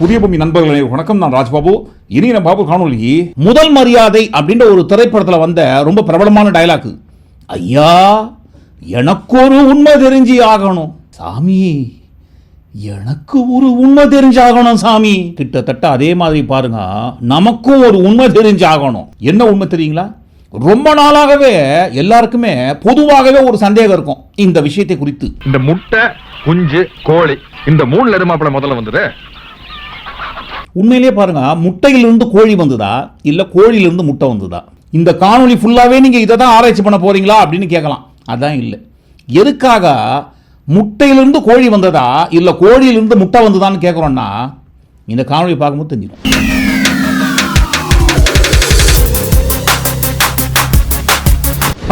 புதிய பூமி நண்பர்களே வணக்கம். நான் ராஜ்பாபு. இனி நம்ம பாபு காணொலி முதல் மரியாதை அப்படின்ற ஒரு திரைப்படத்தில் வந்த ரொம்ப பிரபலமான டைலாக்கு ஐயா எனக்கு ஒரு உண்மை தெரிஞ்சு ஆகணும். சாமி எனக்கு ஒரு உண்மை தெரிஞ்சாகணும் சாமி. கிட்டத்தட்ட அதே மாதிரி பாருங்க நமக்கும் ஒரு உண்மை தெரிஞ்சாகணும் என்ன உண்மை தெரியுங்களா? ரொம்ப நாளாகவே எல்லாருக்குமே பொதுவாகவே ஒரு சந்தேகம் இருக்கும். இந்த விஷயத்தை குறித்து. இந்த முட்டை குஞ்சு கோழி இந்த மூணு நெருமாப்பிள முதல்ல வந்தது? உண்மையிலேயே பாருங்க முட்டையிலிருந்து கோழி வந்ததா? இல்லை கோழியிலிருந்து முட்டை வந்ததா? இந்த காணொளி ஃபுல்லாகவே நீங்க இதை தான் ஆராய்ச்சி பண்ண போறீங்களா அப்படின்னு கேட்கலாம். அதான் இல்லை. எதுக்காக முட்டையிலிருந்து கோழி வந்ததா இல்லை கோழியிலிருந்து முட்டை வந்ததான்னு கேட்குறோன்னா இந்த காணொளி பார்க்கும்போது தெரிஞ்சிடும்.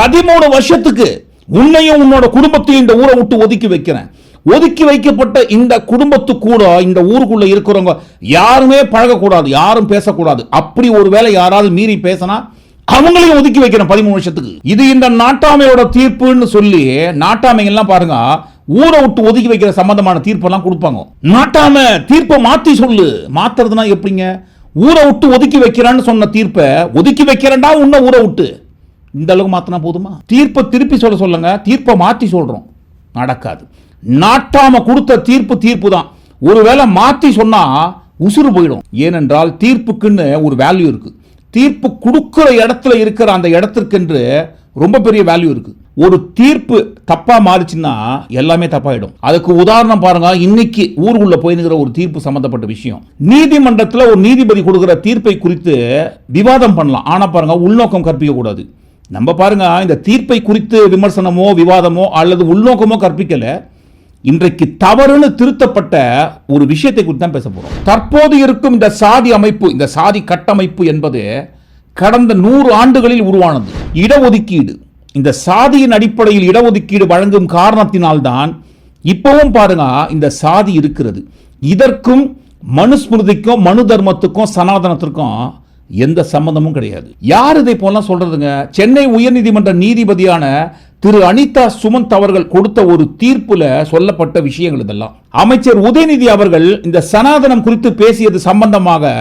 பதிமூணு வருஷத்துக்கு உன்னையும் உன்னோட குடும்பத்தையும் இந்த ஊரை விட்டு ஒதுக்கி வைக்கிறேன். ஒதுக்கி வைக்கப்பட்ட இந்த குடும்பத்து கூட இந்த ஊருக்குள்ள இருக்கிறவங்க யாருமே பழகக்கூடாது யாரும் பேசக்கூடாது. அப்படி ஒருவேளை யாராவது மீறி பேசினா அவங்களையும் ஒதுக்கி வைக்கிறோம் பதிமூணு வருஷத்துக்கு. இது இந்த நாட்டாமையோட தீர்ப்புன்னு சொல்லி நாட்டாமைகள்லாம் பாருங்க ஊரை விட்டு ஒதுக்கி வைக்கிற சம்பந்தமான தீர்ப்பெல்லாம் கொடுப்பாங்க. நாட்டாம தீர்ப்பை மாத்தி சொல்லு. மாத்துறதுனா எப்படிங்க? ஊரை விட்டு ஒதுக்கி வைக்கிறான்னு சொன்ன தீர்ப்பை ஒதுக்கி வைக்கிறேன்டா உன்னை ஊரை விட்டு. இந்த அளவுக்கு மாத்தினா போதுமா? தீர்ப்பை திருப்பி சொல்ல சொல்லுங்க. தீர்ப்பை மாத்தி சொல்றோம். நடக்காது. நாட்டாம கொடுத்த தீர்ப்பு தீர்ப்பு தான் ஒருவேளை மாற்றி சொன்னால் உசுறு போயிடும். ஏனென்றால் தீர்ப்புக்குன்னு ஒரு வேல்யூ இருக்கு. தீர்ப்பு கொடுக்குற இடத்துல இருக்கிற அந்த இடத்திற்கென்று ரொம்ப பெரிய வேல்யூ இருக்கு. ஒரு தீர்ப்பு தப்பாக மாறிச்சுன்னா எல்லாமே தப்பாயிடும். அதுக்கு உதாரணம் பாருங்க. இன்னைக்கு ஊருக்குள்ள போயிருக்கிற ஒரு தீர்ப்பு சம்மந்தப்பட்ட விஷயம். நீதிமன்றத்தில் ஒரு நீதிபதி கொடுக்குற தீர்ப்பை குறித்து விவாதம் பண்ணலாம். ஆனால் பாருங்க உள்நோக்கம் கற்பிக்க கூடாது நம்ம பாருங்க இந்த தீர்ப்பை குறித்து விமர்சனமோ விவாதமோ அல்லது உள்நோக்கமோ கற்பிக்கலை. இன்றைக்கு தவறுன்னு திருத்தப்பட்ட ஒரு விஷயத்தை குறித்து தான் பேச போகிறோம் தற்போது இருக்கும் இந்த சாதி அமைப்பு இந்த சாதி கட்டமைப்பு என்பது கடந்த நூறு ஆண்டுகளில் உருவானது. இடஒதுக்கீடு. இந்த சாதியின் அடிப்படையில் இடஒதுக்கீடு வழங்கும் காரணத்தினால்தான் இப்பவும் பாருங்க இந்த சாதி இருக்கிறது. இதற்கும் மனுஸ்மிருதிக்கும் மனு தர்மத்துக்கும் சனாதனத்திற்கும் எந்த சம்பந்தமும் கிடையாது. யார் இதை போலாம் சொல்றதுங்க? சென்னை உயர்நீதிமன்ற நீதிபதியான திரு அனிதா சுமந்த் அவர்கள் கொடுத்த ஒரு தீர்ப்புல சொல்லப்பட்ட விஷயங்கள் இதெல்லாம். அமைச்சர் உதயநிதி அவர்கள் இந்த சனாதனம் குறித்து பேசியது சம்பந்தமாக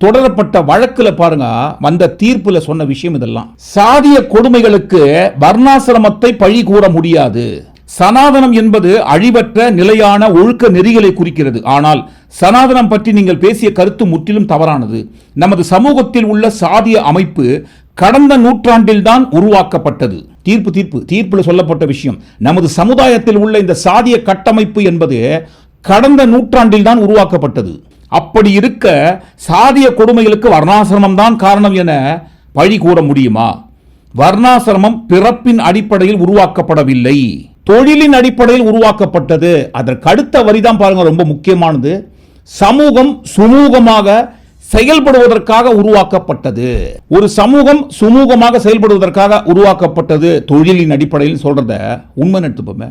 தொடரப்பட்ட வழக்குல பாருங்க வந்த தீர்ப்புல சொன்ன விஷயம் இதெல்லாம். சாதிய கொடுமைகளுக்கு வர்ணாசிரமத்தை பழி கூற முடியாது. சனாதனம் என்பது அழிவற்ற நிலையான ஒழுக்க நெறிகளை குறிக்கிறது. ஆனால் சனாதனம் பற்றி நீங்கள் பேசிய கருத்து முற்றிலும் தவறானது. நமது சமூகத்தில் உள்ள சாதிய அமைப்பு கடந்த நூற்றாண்டில்தான் உருவாக்கப்பட்டது. தீர்ப்பு தீர்ப்பு தீர்ப்பில் சொல்லப்பட்ட விஷயம். நமது சமுதாயத்தில் உள்ள இந்த சாதிய கட்டமைப்பு என்பது கடந்த நூற்றாண்டில் தான் உருவாக்கப்பட்டது. அப்படி இருக்க சாதிய கொடுமைகளுக்கு வர்ணாசிரமம் தான் காரணம் என பழி கூற முடியுமா? வர்ணாசிரமம் பிறப்பின் அடிப்படையில் உருவாக்கப்படவில்லை. தொழிலின் அடிப்படையில் உருவாக்கப்பட்டது. அதற்கு அடுத்த வரிதான் பாருங்க ரொம்ப முக்கியமானது. சமூகம் சுமூகமாக செயல்படுவதற்காக உருவாக்கப்பட்டது. ஒரு சமூகம் சுமூகமாக செயல்படுவதற்காக உருவாக்கப்பட்டது தொழிலின் அடிப்படையில் சொல்றத உண்மை எடுத்துப்போமே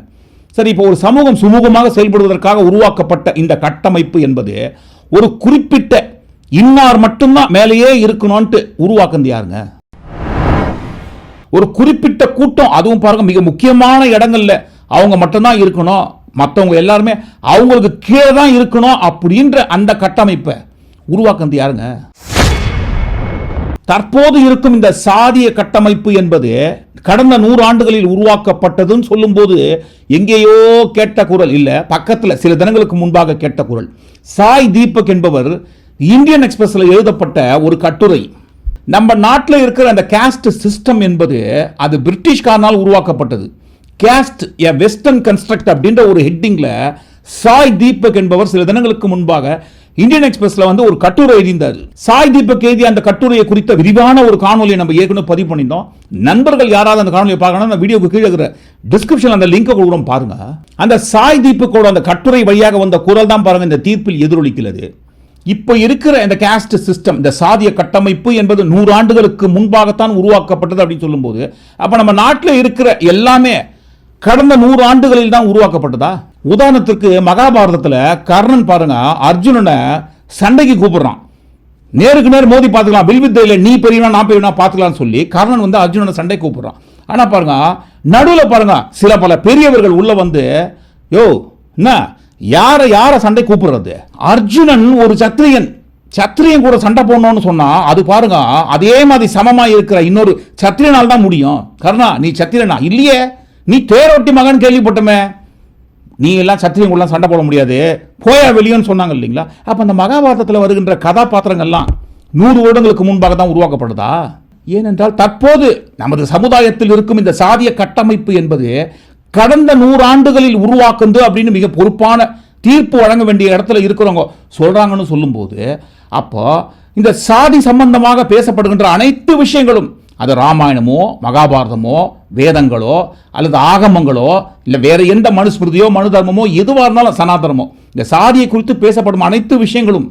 சரி இப்போ ஒரு சமூகம் சுமூகமாக செயல்படுவதற்காக உருவாக்கப்பட்ட இந்த கட்டமைப்பு என்பது ஒரு குறிப்பிட்ட இன்னார் மட்டும்தான் மேலேயே இருக்கணும்ன்ட்டு உருவாக்குனது யாருங்க? ஒரு குறிப்பிட்ட கூட்டம் அதுவும் பாருங்க மிக முக்கியமான இடங்கள்ல அவங்க மட்டும்தான் இருக்கணும். மற்றவங்க எல்லாருமே அவங்களுக்கு கீழே தான் இருக்கணும் அப்படின்ற அந்த கட்டமைப்பை உருவாக்குனது யாருங்க? தற்போது இருக்கும் இந்த சாதிய கட்டமைப்பு என்பது கடந்த நூறு ஆண்டுகளில் உருவாக்கப்பட்டதுன்னு சொல்லும்போது எங்கேயோ கேட்ட குரல் இல்ல பக்கத்துல சில தினங்களுக்கு முன்பாக கேட்ட குரல். சாய் தீபக் என்பவர் இந்தியன் எக்ஸ்பிரஸ்ல எழுதப்பட்ட ஒரு கட்டுரை. நம்ம நாட்டில் இருக்கிற அந்த கேஸ்ட் சிஸ்டம் என்பது அது பிரிட்டிஷ்காரனால் உருவாக்கப்பட்டது. கேஸ்ட் எ வெஸ்டர்ன் கன்ஸ்ட்ரக்ட் அப்படின்ற ஒரு ஹெட்டிங்ல சாய் தீபக் என்பவர் சில தினங்களுக்கு முன்பாக இந்தியன் எக்ஸ்பிரஸ்ல வந்து ஒரு கட்டுரை எழுதியிருந்தார். சாய் தீபக் எழுதிய அந்த கட்டுரையை குறித்த விரிவான ஒரு காணொலியை நம்ம ஏற்கனவே பதிவு பண்ணியிருந்தோம். நண்பர்கள் யாராவது அந்த காணொலியை பார்க்கணும் அந்த வீடியோக்கு கீழே இருக்கிற டிஸ்கிரிப்ஷன் அந்த லிங்கை கொடுக்குறோம் பாருங்க. அந்த சாய் தீபக்கோட அந்த கட்டுரை வழியாக வந்த குரல் தான் பாருங்க இந்த தீர்ப்பில் எதிரொலிக்கிறது. இப்போ இருக்கிற இந்த கேஸ்ட் சிஸ்டம் இந்த சாதிய கட்டமைப்பு என்பது நூறு ஆண்டுகளுக்கு முன்பாகத்தான் உருவாக்கப்பட்டது அப்படின்னு சொல்லும்போது அப்போ நம்ம நாட்டில் இருக்கிற எல்லாமே கடந்த நூறு ஆண்டுகளில் தான் உருவாக்கப்பட்டதா? உதாரணத்துக்கு மகாபாரதத்தில் கர்ணன் பாருங்க அர்ஜுனனை சண்டைக்கு கூப்பிடுறான். நேருக்கு நேர் மோதி பார்த்துக்கலாம். வில்வித்தையில் நீ பெரியவனா நான் பெரியவனா பார்த்துக்கலாம்னு சொல்லி கர்ணன் வந்து அர்ஜுனனை சண்டை கூப்பிடுறான். ஆனால் பாருங்க நடுவில் பாருங்க சில பல பெரியவர்கள் உள்ள வந்து யோ என்ன? யாரை யாரை சண்டை கூப்பிடுறது? அர்ஜுனன் ஒரு சத்திரியன். சத்திரியன் கூட சண்டை போடணும்னு சொன்னால் அது பாருங்க அதே மாதிரி சமமாக இருக்கிற இன்னொரு சத்திரியனால் தான் முடியும். கர்ணா நீ சத்திரியனா? இல்லையே. நீ தேரோட்டி மகன் கேள்விப்பட்டமே. நீ எல்லாம் சத்திரியன் சண்டை போட முடியாது. போயா வெளியன்னு சொன்னாங்க இல்லைங்களா? அப்போ அந்த மகாபாரதத்தில் வருகின்ற கதாபாத்திரங்கள்லாம் நூறு வருடங்களுக்கு முன்பாக தான் உருவாக்கப்படுதா? ஏனென்றால் தற்போது நமது சமுதாயத்தில் இருக்கும் இந்த சாதிய கட்டமைப்பு என்பது கடந்த நூறாண்டுகளில் உருவாக்குந்து அப்படின்னு மிக பொறுப்பான தீர்ப்பு வழங்க வேண்டிய இடத்துல இருக்கிறவங்க சொல்கிறாங்கன்னு சொல்லும்போது அப்போ இந்த சாதி சம்பந்தமாக பேசப்படுகின்ற அனைத்து விஷயங்களும் அது ராமாயணமோ மகாபாரதமோ வேதங்களோ அல்லது ஆகமங்களோ இல்லை வேறு எந்த மனுஸ்மிருதியோ மனு தர்மமோ எதுவாக இருந்தாலும் சனாதனமோ. இந்த சாதியை குறித்து பேசப்படும் அனைத்து விஷயங்களும்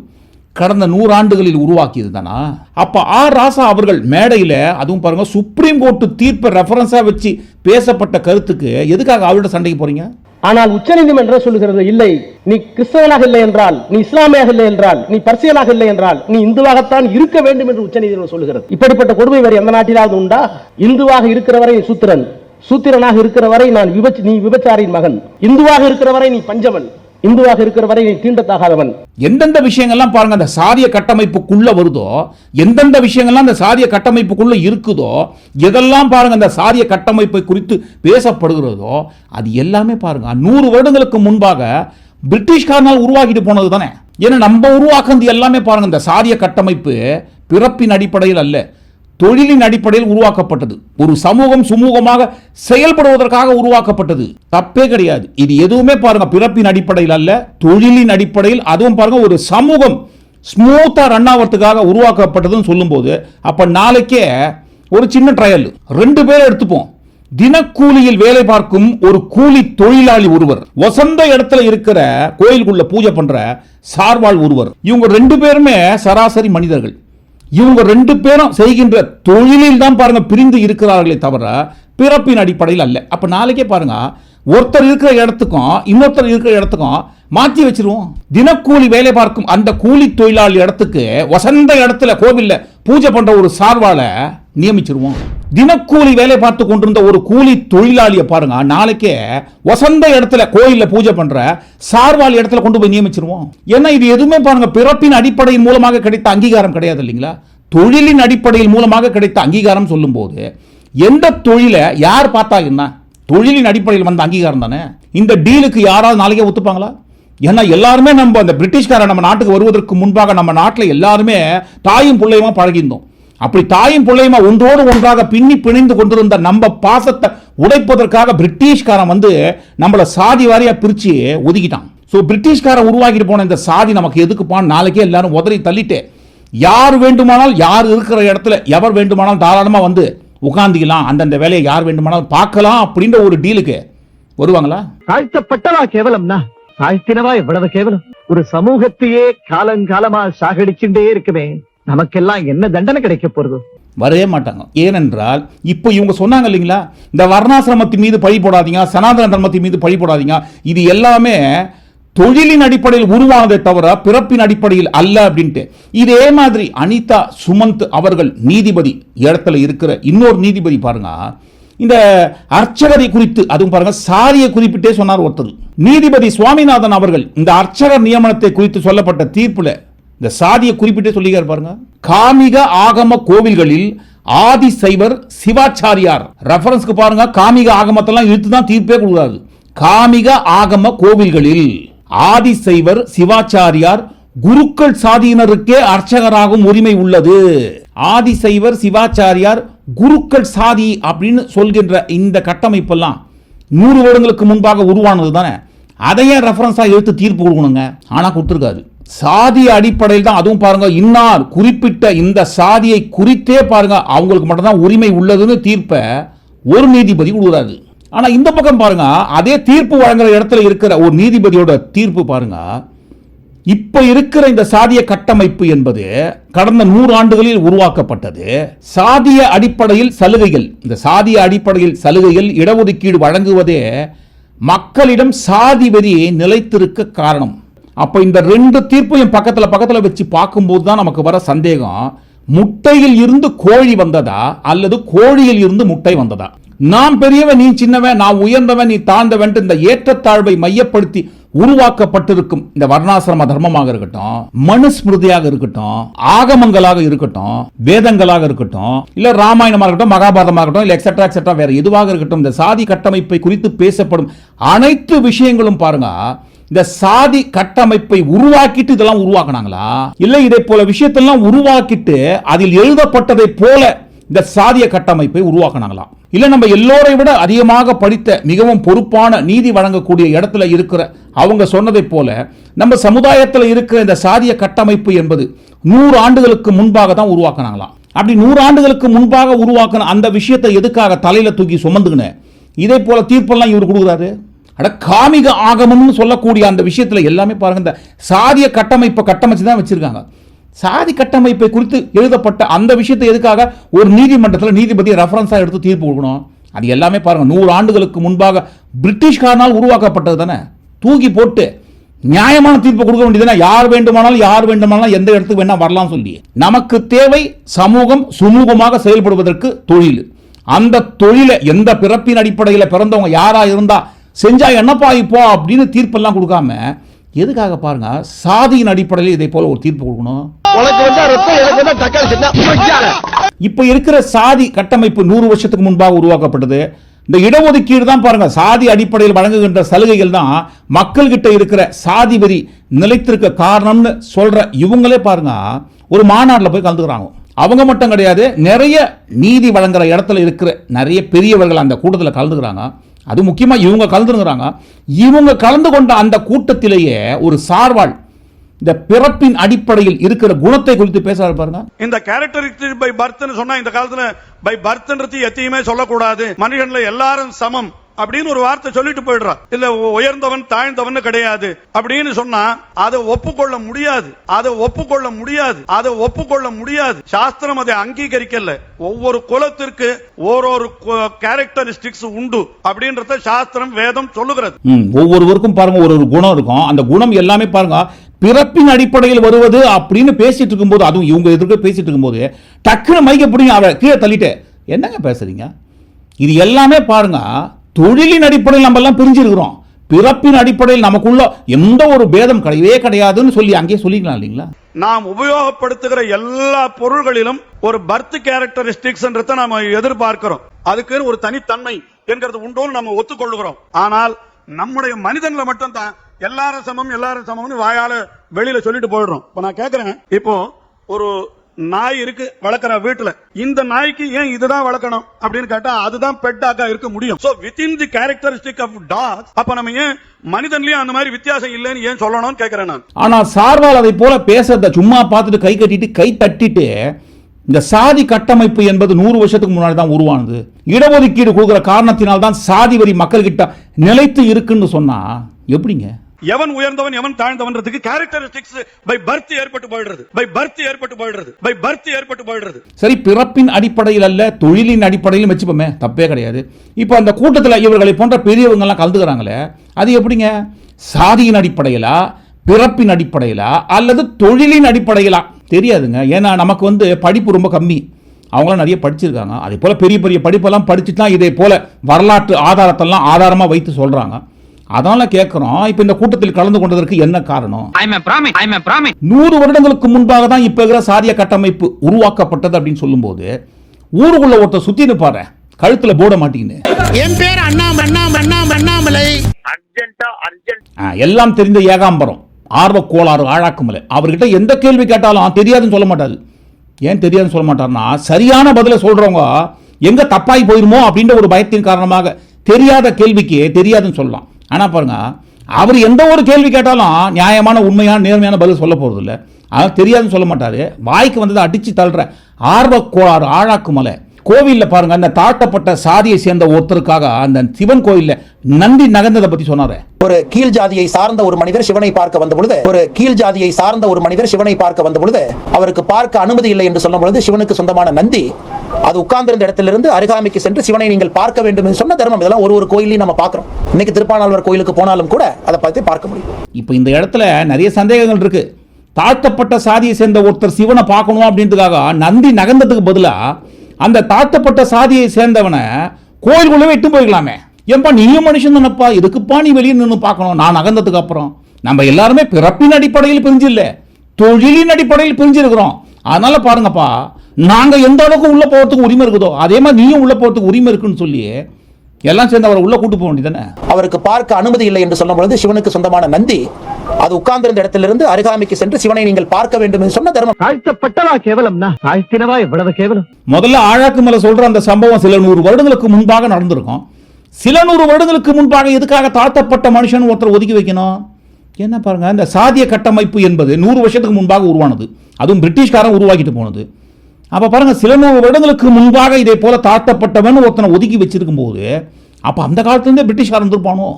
கடந்த நூறாண்டுகளில் உருவாக்கியது தானா அப்போ ஆர் ராசா அவர்கள் மேடையில் அதுவும் பாருங்கள் சுப்ரீம் கோர்ட்டு தீர்ப்பை ரெஃபரன்ஸாக வச்சு பேசப்பட்ட கருத்துக்கு எதுக்காக அவரோட சண்டைக்கு போகிறீங்க ஆனால் உச்சநீதிமன்றம் சொல்லுகிறது இல்லை. நீ கிறிஸ்தவனாக இல்லை என்றால் நீ இஸ்லாமியாக இல்லை என்றால் நீ பர்சியனாக இல்லை என்றால் நீ இந்துவாகத்தான் இருக்க வேண்டும் என்று உச்சநீதிமன்றம் சொல்லுகிறது. இப்படிப்பட்ட கொடுமை வேறு எந்த நாட்டிலாவது உண்டா? இந்துவாக இருக்கிற வரை சூத்திரன். சூத்திரனாக இருக்கிற வரை நான் விபச் நீ விபச்சாரியின் மகன். இந்துவாக இருக்கிற வரை நீ பஞ்சவன். இந்துவாக இருக்கிற வரை தீண்டத்தாகாதவன். எந்தெந்த விஷயங்கள்லாம் பாருங்க அந்த சாதிய கட்டமைப்புக்குள்ள வருதோ எந்தெந்த விஷயங்கள்லாம் அந்த சாதிய கட்டமைப்புக்குள்ள இருக்குதோ எதெல்லாம் பாருங்க அந்த சாதிய கட்டமைப்பை குறித்து பேசப்படுகிறதோ அது எல்லாமே பாருங்க நூறு வருடங்களுக்கு முன்பாக பிரிட்டிஷ்காரனால் உருவாக்கிட்டு போனது தானே ஏன்னா நம்ம உருவாக்குறது எல்லாமே பாருங்க இந்த சாதிய கட்டமைப்பு பிறப்பின் அடிப்படையில் அல்ல. தொழிலின் அடிப்படையில் உருவாக்கப்பட்டது. ஒரு சமூகம் சுமூகமாக செயல்படுவதற்காக உருவாக்கப்பட்டது. தப்பே கிடையாது. இது எதுவுமே பாருங்க பிறப்பின் அடிப்படையில் அல்ல தொழிலின் அடிப்படையில். அதுவும் பாருங்க ஒரு சமூகம் ஸ்மூத்தா ரன் ஆகிறதுக்காக உருவாக்கப்பட்டதுன்னு சொல்லும்போது அப்ப நாளைக்கே ஒரு சின்ன ட்ரையல் ரெண்டு பேரும் எடுத்துப்போம். தினக்கூலியில் வேலை பார்க்கும் ஒரு கூலி தொழிலாளி ஒருவர். வசந்த இடத்துல இருக்கிற கோயிலுக்குள்ள பூஜை பண்ற சார்வாள் ஒருவர். இவங்க ரெண்டு பேருமே சராசரி மனிதர்கள். இவங்க ரெண்டு பேரும் செய்கின்ற தொழிலில் தான் பாருங்க பிரிந்து இருக்கிறார்களே தவிர பிறப்பின் அடிப்படையில் அல்ல. அப்ப நாளைக்கே பாருங்க ஒருத்தர் இருக்கிற இடத்துக்கும் இன்னொருத்தர் இருக்கிற இடத்துக்கும் மாற்றி வச்சிருவோம். தினக்கூலி வேலை பார்க்கும் அந்த கூலி தொழிலாளி இடத்துக்கு வசந்த இடத்துல கோவில்ல பூஜை பண்ற ஒரு சார்வால நியமிச்சிருவோம். தினக்கூலி வேலை பார்த்து கொண்டிருந்த ஒரு கூலி தொழிலாளியை பாருங்க. நாளைக்கே வசந்த இடத்துல கோயிலில் பூஜை பண்ற சார்வால் இடத்துல கொண்டு போய் நியமிச்சிருவோம். ஏன்னா இது எதுவுமே பாருங்க பிறப்பின் அடிப்படையின் மூலமாக கிடைத்த அங்கீகாரம் கிடையாது இல்லைங்களா? தொழிலின் அடிப்படையில் மூலமாக கிடைத்த அங்கீகாரம் சொல்லும்போது எந்த தொழிலை யார் பார்த்தா என்ன? தொழிலின் அடிப்படையில் வந்த அங்கீகாரம் தானே? இந்த டீலுக்கு யாராவது நாளைக்கே ஒத்துப்பாங்களா? ஏன்னா எல்லாருமே நம்ம அந்த பிரிட்டிஷ்காரன் நம்ம நாட்டுக்கு வருவதற்கு முன்பாக நம்ம நாட்டில் எல்லாருமே தாயும் பிள்ளையுமா பழகியிருந்தோம். அப்படி தாயும் பிள்ளையுமா ஒன்றோடு ஒன்றாக பின்னி பிணைந்து கொண்டிருந்த நம்ம பாசத்தை உடைப்பதற்காக பிரிட்டிஷ்காரன் வந்து நம்மளை சாதி வாரியாக பிரித்து ஒதுக்கிட்டான். ஸோ பிரிட்டிஷ்காரன் உருவாக்கிட்டு போன இந்த சாதி நமக்கு எதுக்குப்பான்னு நாளைக்கே எல்லாரும் உதறி தள்ளிட்டு யார் வேண்டுமானால் யார் இருக்கிற இடத்துல எவர் வேண்டுமானாலும் தாராளமாக வந்து உட்காந்துக்கலாம் அந்தந்த வேலையை யார் வேண்டுமானாலும் பார்க்கலாம் அப்படின்ற ஒரு டீலுக்கு வருவாங்களா? தாழ்த்தப்பட்டவா கேவலம்னா? தாழ்த்தினவா எவ்வளவு கேவலம். ஒரு சமூகத்தையே காலங்காலமா சாகடிச்சுட்டே இருக்குமே. நமக்கெல்லாம் என்ன தண்டனை கிடைக்க போறது? வரவே மாட்டாங்க. ஏனென்றால் இப்போ இவங்க சொன்னாங்க இல்லைங்களா? இந்த வர்ணாசிரமத்தின் மீது பழி போடாதீங்க சனாதன தர்மத்தின் மீது பழி போடாதீங்க. இது எல்லாமே தொழிலின் அடிப்படையில் உருவானதை தவிர பிறப்பின் அடிப்படையில் அல்ல அப்படின்ட்டு. இதே மாதிரி அனிதா சுமந்த் அவர்கள் நீதிபதி இடத்துல இருக்கிற இன்னொரு நீதிபதி பாருங்க. இந்த அர்ச்சகரை குறித்து அதுவும் பாருங்க சாதியை குறிப்பிட்டே சொன்னார் ஒருத்தர். நீதிபதி சுவாமிநாதன் அவர்கள் இந்த அர்ச்சகர் நியமனத்தை குறித்து சொல்லப்பட்ட தீர்ப்பில் இந்த சாதியை குறிப்பிட்டே சொல்லிக்கார் பாருங்க. காமிக ஆகம கோவில்களில் ஆதி சைவர் சிவாச்சாரியார். ரெஃபரன்ஸ்க்கு பாருங்க காமிக ஆகமத்தெல்லாம் இழுத்து தான் தீர்ப்பே கொடுக்காது. காமிக ஆகம கோவில்களில் ஆதி சைவர் சிவாச்சாரியார் குருக்கள் சாதியினருக்கே அர்ச்சகராகும் உரிமை உள்ளது. ஆதி சைவர் சிவாச்சாரியார் குருக்கள் சாதி அப்படின்னு சொல்கின்ற இந்த கட்டமைப்பெல்லாம் நூறு வருடங்களுக்கு முன்பாக உருவானது தானே? அதையே ரெஃபரன்ஸாக எடுத்து தீர்ப்பு கொடுக்கணுங்க? ஆனால் கொடுத்துருக்காது. சாதி அடிப்படையில் தான் அதுவும் பாருங்க இன்னார் குறிப்பிட்ட இந்த சாதியை குறித்தே பாருங்க அவங்களுக்கு மட்டும்தான் உரிமை உள்ளதுன்னு தீர்ப்பை ஒரு நீதிபதி கொடுக்குறாரு. ஆனால் இந்த பக்கம் பாருங்க அதே தீர்ப்பு வழங்குற இடத்துல இருக்கிற ஒரு நீதிபதியோட தீர்ப்பு பாருங்க இப்ப இருக்கிற இந்த சாதிய கட்டமைப்பு என்பது கடந்த நூறு ஆண்டுகளில் உருவாக்கப்பட்டது. சாதிய அடிப்படையில் சலுகைகள் இந்த சாதிய அடிப்படையில் சலுகைகள் இடஒதுக்கீடு வழங்குவதே மக்களிடம் சாதி வெறியை நிலைத்திருக்க காரணம். அப்போ இந்த ரெண்டு தீர்ப்பையும் பக்கத்தில் பக்கத்தில் வச்சு பார்க்கும்போது தான் நமக்கு வர சந்தேகம் முட்டையில் இருந்து கோழி வந்ததா அல்லது கோழியில் இருந்து முட்டை வந்ததா? நாம் பெரியவன் நீ சின்னவன் நான் உயர்ந்தவன் நீ தாழ்ந்தவன் இந்த ஏற்றத்தாழ்வை மையப்படுத்தி உருவாக்கப்பட்டிருக்கும் இந்த வர்ணாசிரம தர்மமாக இருக்கட்டும் மனுஸ்மிருதியாக இருக்கட்டும் ஆகமங்களாக இருக்கட்டும் வேதங்களாக இருக்கட்டும் இல்ல ராமாயணமாக இருக்கட்டும் மகாபாரதமாக இருக்கட்டும் இல்ல எக்ஸெட்ரா எக்ஸெட்ரா வேற எதுவாக இருக்கட்டும் இந்த சாதி கட்டமைப்பை குறித்து பேசப்படும் அனைத்து விஷயங்களும் பாருங்க இந்த சாதி கட்டமைப்பை உருவாக்கிட்டு இதெல்லாம் உருவாக்குனாங்களா? இல்ல இதே போல விஷயத்தெல்லாம் உருவாக்கிட்டு அதில் எழுதப்பட்டதை போல இந்த சாதிய கட்டமைப்பை உருவாக்கினாங்களாம். இல்ல நம்ம எல்லோரை விட அதிகமாக படித்த மிகவும் பொறுப்பான நீதி வழங்கக்கூடிய இடத்துல இருக்கிற அவங்க சொன்னதை போல நம்ம சமுதாயத்தில் இருக்கிற இந்த சாதிய கட்டமைப்பு என்பது நூறு ஆண்டுகளுக்கு முன்பாக தான் உருவாக்கினாங்களாம். அப்படி நூறு ஆண்டுகளுக்கு முன்பாக உருவாக்கின அந்த விஷயத்தை எதுக்காக தலையில தூக்கி சுமந்துக்கினேன் இதே போல தீர்ப்பெல்லாம் இவர் கொடுக்குறாரு. அட காமிக ஆகமம்னு சொல்லக்கூடிய அந்த விஷயத்துல எல்லாமே பாருங்க இந்த சாதிய கட்டமைப்பை கட்டமைச்சு தான் வச்சிருக்காங்க. சாதி கட்டமைப்பை குறித்து எழுதப்பட்ட அந்த விஷயத்தை எதுக்காக? ஒரு நீதிமன்றத்தில் நீதிபதி ரெஃபரன்ஸாக எடுத்து தீர்ப்பு கொடுக்கணும். அது எல்லாமே பாருங்க நூறு ஆண்டுகளுக்கு முன்பாக பிரிட்டிஷ்காரனால் உருவாக்கப்பட்டது தானே? தூக்கி போட்டு நியாயமான தீர்ப்பு கொடுக்க வேண்டியதுனா யார் வேண்டுமானாலும் யார் வேண்டுமானாலும் எந்த இடத்துக்கு வேணா வரலாம் சொல்லி. நமக்கு தேவை சமூகம் சுமூகமாக செயல்படுவதற்கு தொழில். அந்த தொழிலை எந்த பிறப்பின் அடிப்படையில் பிறந்தவங்க யாரா இருந்தா செஞ்சா என்னப்பா இப்போ அப்படின்னு தீர்ப்பெல்லாம் கொடுக்காம எதுக்காக பாருங்க சாதியின் அடிப்படையில் இதை போல ஒரு தீர்ப்பு கொடுக்கணும். உனக்கு வந்தா ரத்தம் எனக்கு வந்தா தக்காளி சட்னா. இப்ப இருக்கிற சாதி கட்டமைப்பு நூறு வருஷத்துக்கு முன்பாக உருவாக்கப்பட்டது. இந்த இடஒதுக்கீடு தான் பாருங்க சாதி அடிப்படையில் வழங்குகின்ற சலுகைகள் தான் மக்கள் கிட்ட இருக்கிற சாதி வரி நிலைத்திருக்க காரணம்னு சொல்ற இவங்களே பாருங்க ஒரு மாநாட்டில் போய் கலந்துக்கிறாங்க. அவங்க மட்டும் கிடையாது நிறைய நீதி வழங்குற இடத்துல இருக்கிற நிறைய பெரியவர்கள் அந்த கூட்டத்தில் கலந்துக்கிறாங்க. அது முக்கியமா இவங்க கலந்துருங்கிறாங்க இவங்க கலந்து கொண்ட அந்த கூட்டத்திலேயே ஒரு சார்வாள் இந்த பிறப்பின் அடிப்படையில் இருக்கிற குணத்தை குறித்து பேசுறாரு பாருங்க. இந்த கேரக்டரிஸ்டிக் பை பர்த்னு சொன்னா இந்த காலத்துல பை பர்த்ன்றது எத்தையுமே சொல்லக்கூடாது. மனிதன்ல எல்லாரும் சமம். அப்படின்னு ஒரு வார்த்தை சொல்லிட்டு போயிடுறா இல்ல உயர்ந்தவன் தாழ்ந்தவன் கிடையாது. அப்படின்னு சொன்னா அதை ஒப்புக்கொள்ள முடியாது. அதை ஒப்புக்கொள்ள முடியாது. அதை ஒப்புக்கொள்ள முடியாது. சாஸ்திரம் அதை அங்கீகரிக்கல. ஒவ்வொரு குலத்திற்கு ஓரொரு கேரக்டரிஸ்டிக்ஸ் உண்டு அப்படின்றத சாஸ்திரம் வேதம் சொல்லுகிறது. ஒவ்வொருவருக்கும் பாருங்க ஒரு ஒரு குணம் இருக்கும். அந்த குணம் எல்லாமே பாருங்க பிறப்பின் அடிப்படையில் வருவது அப்படின்னு பேசிட்டு இருக்கும்போது அதுவும் இவங்க எதிர்க்க பேசிட்டு இருக்கும்போது டக்குன்னு மைக்க பிடிங்க அவரை கீழே தள்ளிட்டு என்னங்க பேசுறீங்க? இது எல்லாமே பாருங்க தொழிலின் அடிப்படையில் நம்ம எல்லாம் பிரிஞ்சிருக்கிறோம். பிறப்பின் அடிப்படையில் நமக்குள்ள எந்த ஒரு பேதம் கிடையவே கிடையாதுன்னு சொல்லி அங்கேயே சொல்லிக்கலாம் இல்லைங்களா? நாம் உபயோகப்படுத்துகிற எல்லா பொருள்களிலும் ஒரு பர்த் கேரக்டரிஸ்டிக்ஸ் நாம எதிர்பார்க்கிறோம். அதுக்கு ஒரு தனித்தன்மை என்கிறது உண்டோன்னு நம்ம ஒத்துக்கொள்கிறோம். ஆனால் நம்முடைய மனிதன்ல மட்டும் தான் எல்லாரும் சமம் எல்லாரும் சமம்னு வாயால வெளியில சொல்லிட்டு போயிடுறோம். இப்ப நான் கேக்குறேன். இப்போ ஒரு நாய் இருக்கு வளர்க்குற வீட்டுல. இந்த நாய்க்கு ஏன் இதுதான் வளர்க்கணும் அப்படின்னு கேட்டா அதுதான் பெட்டாக்கா இருக்க முடியும். So within the characteristic of dog அப்ப நம்ம ஏன் மனிதன்லயும் அந்த மாதிரி வித்தியாசம் இல்லைன்னு ஏன் சொல்லணும்னு கேட்கிறேன் நான். ஆனா சார்வால் அதை போல பேசுறத சும்மா பார்த்துட்டு கை கட்டிட்டு கை தட்டிட்டு இந்த சாதி கட்டமைப்பு என்பது நூறு வருஷத்துக்கு முன்னாடி தான் உருவானது. இடஒதுக்கீடு கொடுக்குற காரணத்தினால் தான் சாதி வரி மக்கள்கிட்ட நிலைத்து இருக்குன்னு சொன்னா எப்படிங்க? எவன் உயர்ந்தவன் எவன் தாழ்ந்தவன்றதுக்கு கேரக்டரிஸ்டிக்ஸ் பை பர்த் ஏற்பட்டு போயிடுறது பை பர்த் ஏற்பட்டு போயிடுறது பை பர்த் ஏற்பட்டு போயிடுறது சரி பிறப்பின் அடிப்படையில் அல்ல தொழிலின் அடிப்படையில் வச்சுப்போமே தப்பே கிடையாது. இப்போ அந்த கூட்டத்தில் இவர்களை போன்ற பெரியவங்க எல்லாம் கலந்துக்கிறாங்களே அது எப்படிங்க? சாதியின் அடிப்படையிலா பிறப்பின் அடிப்படையிலா அல்லது தொழிலின் அடிப்படையிலா? தெரியாதுங்க. ஏன்னா நமக்கு வந்து படிப்பு ரொம்ப கம்மி. அவங்களாம் நிறைய படிச்சிருக்காங்க. அதே போல் பெரிய பெரிய படிப்பெல்லாம் படிச்சுட்டு தான் இதே போல வரலாற்று ஆதாரத்தெல்லாம் ஆதாரமாக வைத்து சொல்றாங்க. அதனால கேட்குறோம் இப்போ இந்த கூட்டத்தில் கலந்து கொண்டதற்கு என்ன காரணம். நூறு வருடங்களுக்கு முன்பாக தான் இப்ப இருக்கிற சாதிய கட்டமைப்பு உருவாக்கப்பட்டது அப்படின்னு சொல்லும்போது ஊருக்குள்ள ஒருத்தர் சுத்தின்னு பாரு கழுத்துல போட மாட்டீங்கன்னு. என் பேர் அண்ணாம அண்ணாம அண்ணாம அண்ணாமலை. எல்லாம் தெரிந்த ஏகாம்பரம் ஆர்வ கோளாறு ஆழாக்குமலை. அவர்கிட்ட எந்த கேள்வி கேட்டாலும் தெரியாதுன்னு சொல்ல மாட்டாரு. ஏன் தெரியாதுன்னு சொல்ல மாட்டாருன்னா சரியான பதிலை சொல்றவங்க எங்க தப்பாய் போயிருமோ அப்படின்ற ஒரு பயத்தின் காரணமாக தெரியாத கேள்விக்கு தெரியாதுன்னு சொல்லலாம். ஆனா பாருங்க அவர் எந்த ஒரு கேள்வி கேட்டாலும் நியாயமான உண்மையான நேர்மையான பதில் சொல்ல போறது இல்ல அதனால தெரியாதுன்னு சொல்ல மாட்டாரு. வாய்க்கு வந்ததை அடிச்சு தள்ளுற ஆர்வ கோளாறு ஆழாக்குமலை கோவில்ல பாருங்க அந்த தாழ்த்தப்பட்ட சாதியை சேர்ந்த ஒருத்தருக்காக அந்த சிவன் கோயில்ல நந்தி நகர்ந்ததை பத்தி சொன்னாரு. ஒரு கீழ் ஜாதியை சார்ந்த ஒரு மனிதர் சிவனை பார்க்க வந்த பொழுது ஒரு கீழ் ஜாதியை சார்ந்த ஒரு மனிதர் சிவனை பார்க்க வந்த பொழுது அவருக்கு பார்க்க அனுமதி இல்லை என்று சொல்லும் பொழுது சிவனுக்கு சொந்தமான நந்தி அது உட்கார்ந்திருந்த இடத்திலிருந்து அருகாமைக்கு சென்று சிவனை நீங்கள் பார்க்க வேண்டும் என்று சொன்ன தர்மம். இதெல்லாம் ஒரு ஒரு கோயிலையும் நம்ம பார்க்குறோம். இன்னைக்கு திருப்பானாழ்வார் கோயிலுக்கு போனாலும் கூட அதை பார்த்து பார்க்க முடியும். இப்போ இந்த இடத்துல நிறைய சந்தேகங்கள் இருக்கு. தாழ்த்தப்பட்ட சாதியை சேர்ந்த ஒருத்தர் சிவனை பார்க்கணும் அப்படின்றதுக்காக நந்தி நகர்ந்ததுக்கு பதிலா அந்த தாழ்த்தப்பட்ட சாதியை சேர்ந்தவனை கோயிலுக்குள்ளவே இட்டு போய்க்கலாமே ஏன்பா நீயும் மனுஷன் தானப்பா? இதுக்குப்பா நீ வெளியே நின்று பார்க்கணும்? நான் நகர்ந்ததுக்கு அப்புறம். நம்ம எல்லாருமே பிறப்பின் அடிப்படையில் பிரிஞ்சு இல்லை தொழிலின் அடிப்படையில் பிரிஞ்சிருக்கிறோம். அதனால பாருங்கப்பா நாங்க எந்த அளவுக்கு உள்ள போறதுக்கு உரிமை இருக்குதோ அதே மாதிரி நீயும் உள்ள போறதுக்கு உரிமை இருக்குன்னு சொல்லி எல்லாம் சேர்ந்து அவரை உள்ள கூட்டு போக வேண்டியதானே அவருக்கு பார்க்க அனுமதி இல்லை என்று சொல்லும் பொழுது சிவனுக்கு சொந்தமான நந்தி அது உட்கார்ந்திருந்த இடத்திலிருந்து அருகாமைக்கு சென்று சிவனை நீங்கள் பார்க்க வேண்டும் என்று சொன்ன தர்மம். தாழ்த்தப்பட்டவா கேவலம்னா? தாழ்த்தினவா எவ்வளவு கேவலம்? முதல்ல ஆழாக்கு மேல சொல்ற அந்த சம்பவம் சில நூறு வருடங்களுக்கு முன்பாக நடந்திருக்கும். சில நூறு வருடங்களுக்கு முன்பாக எதுக்காக தாழ்த்தப்பட்ட மனுஷன் ஒருத்தர் ஒதுக்கி வைக்கணும்? என்ன பாருங்க இந்த சாதிய கட்டமைப்பு என்பது நூறு வருஷத்துக்கு முன்பாக உருவானது. அதுவும் பிரிட்டிஷ்காரன் உருவாக்கிட்டு போனது. அப்போ பாருங்க சில நூறு வருடங்களுக்கு முன்பாக இதே போல தாழ்த்தப்பட்டவன் ஒருத்தனை ஒதுக்கி வச்சிருக்கும் போது அப்போ அந்த காலத்துலேருந்தே பிரிட்டிஷார் இருந்திருப்பானோ?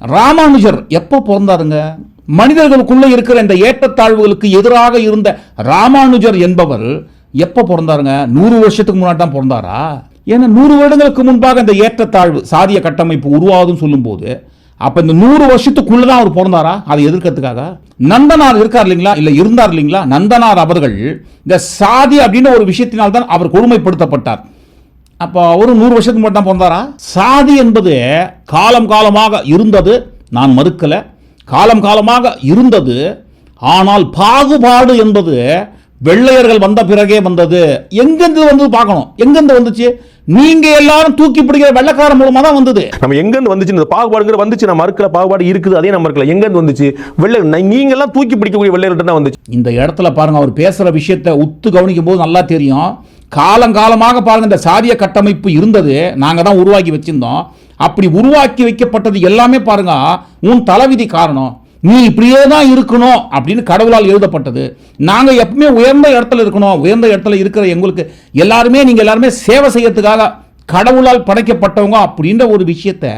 ராமானுஜர் எப்போ பிறந்தாருங்க? மனிதர்களுக்குள்ளே இருக்கிற இந்த ஏற்றத்தாழ்வுகளுக்கு எதிராக இருந்த ராமானுஜர் என்பவர் எப்போ பிறந்தாருங்க? நூறு வருஷத்துக்கு முன்னாடி தான் பிறந்தாரா? ஏன்னா நூறு வருடங்களுக்கு முன்பாக இந்த ஏற்றத்தாழ்வு சாதிய கட்டமைப்பு உருவாகுதுன்னு சொல்லும்போது அப்போ இந்த நூறு வருஷத்துக்குள்ள தான் அவர் பிறந்தாரா? அதை எதிர்க்கிறதுக்காக? நந்தனார் இருக்கார் இல்லைங்களா? இல்லை இருந்தார் இல்லைங்களா? நந்தனார் அவர்கள் இந்த சாதி அப்படின்னு ஒரு விஷயத்தினால் தான் அவர் கொடுமைப்படுத்தப்பட்டார். அப்போ அவரு நூறு வருஷத்துக்கு மட்டும் தான் பிறந்தாரா? சாதி என்பது காலம் காலமாக இருந்தது. நான் மறுக்கலை. காலம் காலமாக இருந்தது. ஆனால் பாகுபாடு என்பது வெள்ளையர்கள் வந்த பிறகே வந்தது. எங்கிருந்து வந்து பார்க்கணும். எங்கிருந்து வந்துச்சு? நீங்க எல்லாரும் தூக்கி பிடிக்கிற வெள்ளைக்காரன் மூலமா தான் வந்தது. நம்ம எங்கேருந்து வந்துச்சு? இந்த பாகுபாடுங்கிற வந்துச்சு. நம்ம மறுக்கல பாகுபாடு இருக்குது. அதே நம்ம மறுக்கல. எங்கேருந்து வந்துச்சு? வெள்ளை நீங்க எல்லாம் தூக்கி பிடிக்கக்கூடிய வெள்ளையர்கிட்ட தான் வந்துச்சு. இந்த இடத்துல பாருங்க அவர் பேசுற விஷயத்தை உத்து கவனிக்கும் போது நல்லா தெரியும். காலங்காலமாக பாருங்க இந்த சாதிய கட்டமைப்பு இருந்தது. நாங்க தான் உருவாக்கி வச்சிருந்தோம். அப்படி உருவாக்கி வைக்கப்பட்டது எல்லாமே பாருங்க உன் தலைவிதி காரணம். நீ இப்படியே தான் இருக்கணும் அப்படின்னு கடவுளால் எழுதப்பட்டது. நாங்கள் எப்பவுமே உயர்ந்த இடத்துல இருக்கணும். உயர்ந்த இடத்துல இருக்கிற எங்களுக்கு எல்லாருமே நீங்கள் எல்லாருமே சேவை செய்யறதுக்காக கடவுளால் படைக்கப்பட்டவங்க அப்படின்ற ஒரு விஷயத்தை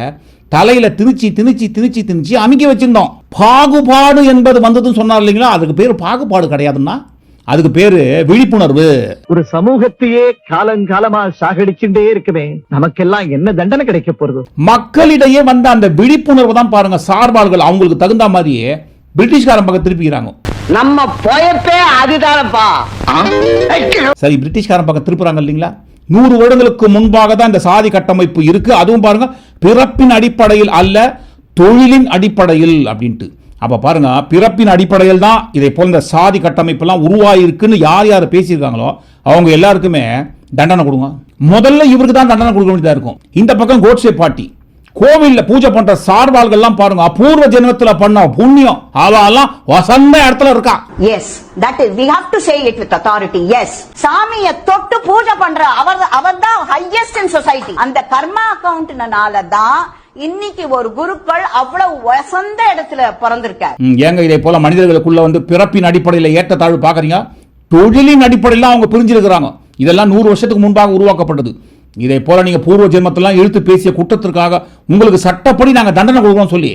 தலையில திணிச்சு திணிச்சு திணிச்சு திணிச்சு அமைக்க வச்சிருந்தோம். பாகுபாடு என்பது வந்ததுன்னு சொன்னார் இல்லைங்களா? அதுக்கு பேர் பாகுபாடு கிடையாதுன்னா அதுக்கு பேரு விழிப்புணர்வு. ஒரு சமூகத்தையே காலங்காலமா சாகடிச்சுட்டே இருக்குமே நமக்கெல்லாம் என்ன தண்டனை கிடைக்க போறது? மக்களிடையே வந்த அந்த விழிப்புணர்வு தான் பாருங்க சார்பாளர்கள் அவங்களுக்கு தகுந்த மாதிரியே பிரிட்டிஷ்காரன் பக்கம் திருப்பிக்கிறாங்க. நம்ம பொயப்பே அதுதானப்பா. சரி பிரிட்டிஷ்காரன் பக்கம் திருப்புறாங்க இல்லைங்களா? நூறு வருடங்களுக்கு முன்பாக தான் இந்த சாதி கட்டமைப்பு இருக்கு. அதுவும் பாருங்க பிறப்பின் அடிப்படையில் அல்ல தொழிலின் அடிப்படையில் அப்படின்ட்டு. அப்ப பாருங்க பிறப்பின் அடிப்படையில் தான் இதை போல் இந்த சாதி கட்டமைப்பெல்லாம் உருவாயிருக்குன்னு யார் யார் பேசியிருக்காங்களோ அவங்க எல்லாருக்குமே தண்டனை கொடுங்க. முதல்ல இவருக்கு தான் தண்டனை கொடுக்க வேண்டியதா இருக்கும். இந்த பக்கம் கோட்ஸே பாட்டி கோவில்ல பூஜை பண்ற சார்பாள்கள்லாம் பாருங்க அபூர்வ ஜென்மத்தில் பண்ண புண்ணியம். அவெல்லாம் வசந்த இடத்துல இருக்கா. Yes that is we have to say it with authority yes சாமியை தொட்டு பூஜை பண்ற அவர் அவர் தான் ஹையஸ்ட் இன் சொசைட்டி அந்த கர்மா அக்கவுண்ட்னால தான் இன்னைக்கு ஒரு குருக்கள் அவ்வளவு வசந்த இடத்துல பிறந்திருக்கார். ஏங்க இதே போல மனிதர்களுக்குள்ள வந்து பிறப்பின் அடிப்படையில் ஏற்றத்தாழ்வு பார்க்குறீங்க தொழிலின் அடிப்படையில் அவங்க பிரிஞ்சிருக்கிறாங்க. இதெல்லாம் நூறு வருஷத்துக்கு முன்பாக உருவாக்கப்பட்டது. இதே போல நீங்க பூர்வ ஜென்மத்தெல்லாம் இழுத்து பேசிய குற்றத்திற்காக உங்களுக்கு சட்டப்படி நாங்க தண்டனை கொடுக்குறோம் சொல்லி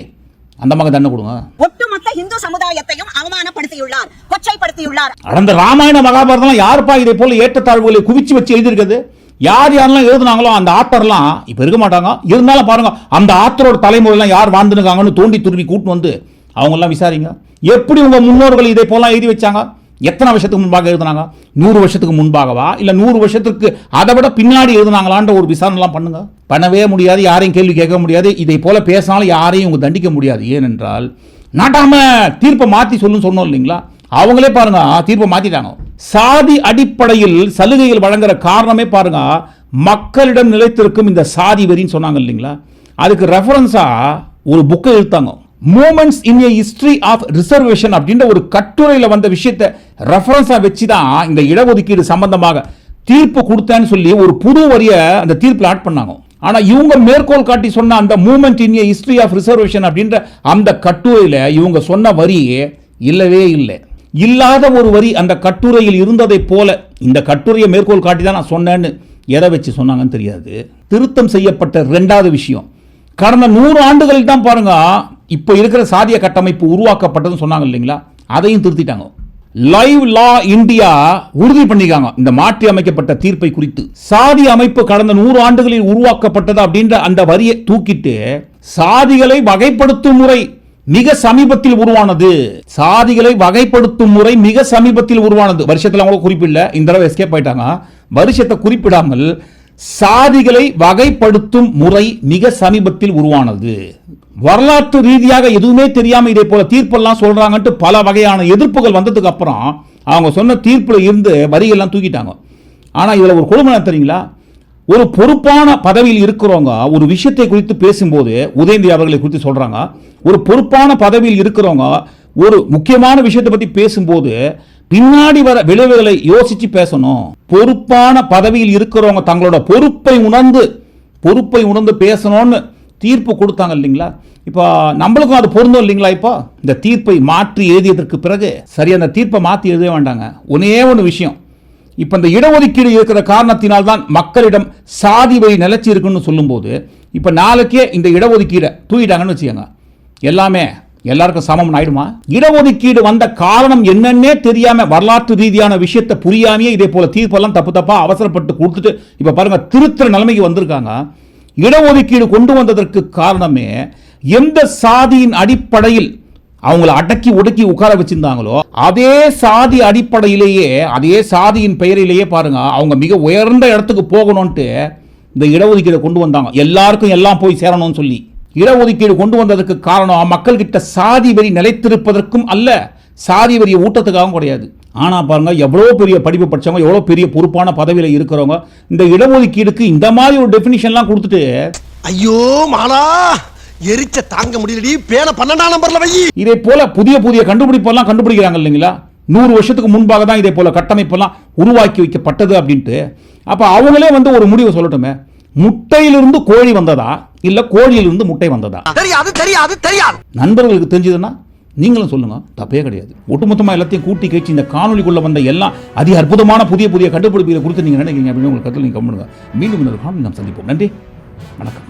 அந்த மாதிரி தண்டனை கொடுங்க. ஒட்டுமொத்த இந்து சமுதாயத்தையும் அவமானப்படுத்தியுள்ளார் கொச்சைப்படுத்தியுள்ளார். அந்த ராமாயண மகாபாரதம்லாம் யாருப்பா இதே போல ஏற்றத்தாழ்வுகளை குவிச்சு வச்சு எழுதியிருக்குது யார் யாரெல்லாம் எழுதுனாங்களோ அந்த ஆத்தர்லாம் இப்போ இருக்க மாட்டாங்க. இருந்தாலும் பாருங்க அந்த ஆத்தரோட தலைமுறையெல்லாம் யார் வாழ்ந்துருக்காங்கன்னு தோண்டி துருவி கூட்டு வந்து அவங்கெல்லாம் விசாரிங்க. எப்படி உங்கள் முன்னோர்கள் இதை போலாம் எழுதி வச்சாங்க? எத்தனை வருஷத்துக்கு முன்பாக எழுதுனாங்க? நூறு வருஷத்துக்கு முன்பாகவா? இல்லை நூறு வருஷத்துக்கு அதை விட பின்னாடி எழுதுனாங்களான்ற ஒரு விசாரணைலாம் பண்ணுங்க. பண்ணவே முடியாது யாரையும் கேள்வி கேட்க முடியாது. இதை போல பேசினாலும் யாரையும் உங்க தண்டிக்க முடியாது. ஏனென்றால் நாட்டாம தீர்ப்பை மாற்றி சொல்லுன்னு சொன்னோம் இல்லைங்களா? அவங்களே பாருங்க தீர்ப்பை மாத்திட்டாங்க. சாதி அடிப்படையில் சலுகைகள் வழங்குற காரணமே பாருங்க மக்களிடம் நிலைத்திருக்கும் இந்த சாதி வரின்னு சொன்னாங்க இல்லைங்களா? அதுக்கு ரெஃபரன்ஸா ஒரு புக்கை எழுத்தாங்க. Moments in a history of reservation அப்படின்ற ஒரு கட்டுரையில் வந்த விஷயத்தை ரெஃபரன்ஸாக வச்சு தான் இந்த இடஒதுக்கீடு சம்பந்தமாக தீர்ப்பு கொடுத்தேன்னு சொல்லி ஒரு புது வரியை அந்த தீர்ப்பில் ஆட் பண்ணாங்க. ஆனால் இவங்க மேற்கோள் காட்டி சொன்ன அந்த moment in a history of reservation அப்படின்ற அந்த கட்டுரையில் இவங்க சொன்ன வரி இல்லவே இல்லை. இல்லாத ஒரு வரி அந்த கட்டுரையில் இருந்ததைப் போல இந்த கட்டுரையை மேற்கோள் காட்டி தான் நான் சொன்னேன்னு எதை வச்சு சொன்னாங்கன்னு தெரியாது. திருத்தம் செய்யப்பட்ட ரெண்டாவது விஷயம். கடந்த நூறு ஆண்டுகள் தான் பாருங்க இப்போ இருக்கிற சாதிய கட்டமைப்பு உருவாக்கப்பட்டதுன்னு சொன்னாங்க இல்லைங்களா? அதையும் திருத்திட்டாங்க. லைவ் லா இந்தியா உறுதி பண்ணிக்காங்க இந்த மாற்றி அமைக்கப்பட்ட தீர்ப்பை குறித்து. சாதி அமைப்பு கடந்த நூறு ஆண்டுகளில் உருவாக்கப்பட்டது அப்படின்ற அந்த வரியை தூக்கிட்டு சாதிகளை வகைப்படுத்தும் முறை மிக சமீபத்தில் உருவானது. சாதிகளை வகைப்படுத்தும் முறை மிக சமீபத்தில் உருவானது. வருஷத்தில் அவங்க குறிப்பிடல இந்த தடவை எஸ்கேப் ஆயிட்டாங்க. வருஷத்தை குறிப்பிடாமல் சாதிகளை வகைப்படுத்தும் முறை மிக சமீபத்தில் உருவானது. வரலாற்று ரீதியாக எதுவுமே தெரியாம இதே போல தீர்ப்பெல்லாம் சொல்றாங்கன்ட்டு பல வகையான எதிர்ப்புகள் வந்ததுக்கு அப்புறம் அவங்க சொன்ன தீர்ப்புல இருந்து வரியெல்லாம் தூக்கிட்டாங்க. ஆனா இதுல ஒரு கொடுமை தெரியுங்களா? ஒரு பொறுப்பான பதவியில் இருக்கிறவங்க ஒரு விஷயத்தை குறித்து பேசும்போது உதயநிதி அவர்களை குறித்து சொல்றாங்க ஒரு பொறுப்பான பதவியில் இருக்கிறவங்க ஒரு முக்கியமான விஷயத்தை பத்தி பேசும்போது பின்னாடி வர விளைவுகளை யோசிச்சு பேசணும். பொறுப்பான பதவியில் இருக்கிறவங்க தங்களோட பொறுப்பை உணர்ந்து பொறுப்பை உணர்ந்து பேசணும்னு தீர்ப்பு கொடுத்தாங்க இல்லைங்களா? இப்போ நம்மளுக்கும் அது பொருந்தும் இல்லைங்களா இப்போ? இந்த தீர்ப்பை மாற்றி எழுதியதற்கு பிறகு சரி அந்த தீர்ப்பை மாற்றி எழுத வேண்டாங்க. ஒன்னே ஒன்று விஷயம். இப்போ இந்த இடஒதுக்கீடு இருக்கிற காரணத்தினால் தான் மக்களிடம் சாதி வழி நிலச்சி இருக்குன்னு சொல்லும்போது இப்போ நாளைக்கே இந்த இடஒதுக்கீடை தூக்கிட்டாங்கன்னு வச்சுக்கோங்க. எல்லாமே எல்லாருக்கும் சமம் ஆயிடுமா? இடஒதுக்கீடு வந்த காரணம் என்னன்னே தெரியாம வரலாற்று ரீதியான விஷயத்தை புரியாமையே இதே போல தீர்ப்பெல்லாம் தப்பு தப்பா அவசரப்பட்டு கொடுத்துட்டு இப்ப பாருங்க திருத்துற நிலைமைக்கு வந்திருக்காங்க. இடஒதுக்கீடு கொண்டு வந்ததற்கு காரணமே எந்த சாதியின் அடிப்படையில் அவங்கள அடக்கி ஒடுக்கி உட்கார வச்சிருந்தாங்களோ அதே சாதி அடிப்படையிலேயே அதே சாதியின் பெயரிலேயே பாருங்க அவங்க மிக உயர்ந்த இடத்துக்கு போகணும்ட்டு இந்த இடஒதுக்கீடு கொண்டு வந்தாங்க. எல்லாருக்கும் எல்லாம் போய் சேரணும்னு சொல்லி. இடஒதுக்கீடு கொண்டு வந்ததற்கு காரணம் மக்கள் கிட்ட சாதி வரி நிலைத்திருப்பதற்கும் அல்ல சாதி வரியை ஊட்டத்துக்காகவும் கிடையாது. ஆனால் பாருங்க எவ்வளோ பெரிய படிப்பு படித்தவங்க எவ்வளோ பெரிய பொறுப்பான பதவியில் இருக்கிறவங்க இந்த இடஒதுக்கீடுக்கு இந்த மாதிரி ஒரு டெஃபினிஷன்லாம் கொடுத்துட்டு ஐயோ மாலா! எரிச்ச தாங்க முடியலடி. பேன பன்னெண்டாம் நம்பர்ல வை. இதே போல புதிய புதிய கண்டுபிடிப்பெல்லாம் கண்டுபிடிக்கிறாங்க இல்லைங்களா? நூறு வருஷத்துக்கு முன்பாக தான் இதே போல கட்டமைப்பெல்லாம் உருவாக்கி வைக்கப்பட்டது அப்படின்ட்டு. அப்ப அவங்களே வந்து ஒரு முடிவை சொல்லட்டுமே. முட்டையிலிருந்து கோழி வந்ததா? இல்ல கோழியிலிருந்து முட்டை வந்ததா? தெரியாது தெரியாது தெரியாது. நண்பர்களுக்கு தெரிஞ்சதுன்னா நீங்களும் சொல்லுங்க. தப்பே கிடையாது. ஒட்டுமொத்தமா எல்லாத்தையும் கூட்டி கழிச்சு இந்த காணொலிக்குள்ள வந்த எல்லாம் அதி அற்புதமான புதிய புதிய கண்டுபிடிப்புகளை குறித்து நீங்க நினைக்கிறீங்க அப்படின்னு உங்களுக்கு கருத்தில் நீங்க கம்முனுங்க மீண்டும் இன்னொரு காணொலி நாம் சந்திப்போம். நன்றி. வணக்கம்.